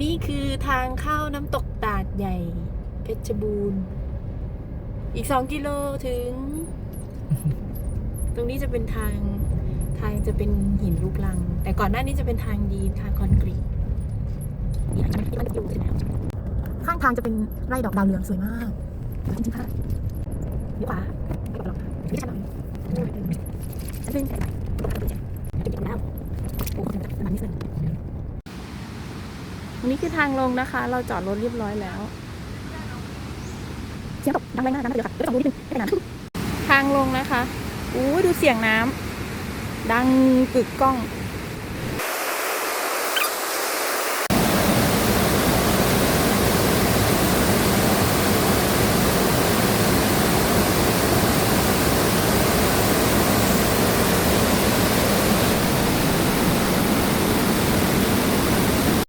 นี่คือทางเข้าน้ำตกตาดใหญ่ เพชรบูรณ์ อีกสองกิโลถึง ตรงนี้จะเป็นทางทางจะเป็นหินลูกลัง แต่ก่อนหน้านี้จะเป็นทางดีทางคอนกรีตนี่มันที่มันอยู่ใช่ไหมข้างทางจะเป็นไร่ดอกดาวเรืองสวยมากจริงๆค่ะเดี๋ยวป่าเดี๋ยวป่านี่ฉันหลังฉันเพิ่งใส่ไปเดี๋ยวแล้วโอ้โหมาณนี้เลย ตรงนี้คือทางลงนะคะ เราจอดรถเรียบร้อยแล้วเสียงตกดังแรงมากนะเดี๋ยวค่ะเดี๋ยวต้องดูนิดนึงไม่ได้น้ำทางลงนะคะอู้ดูเสียงน้ำดังกึกก้อง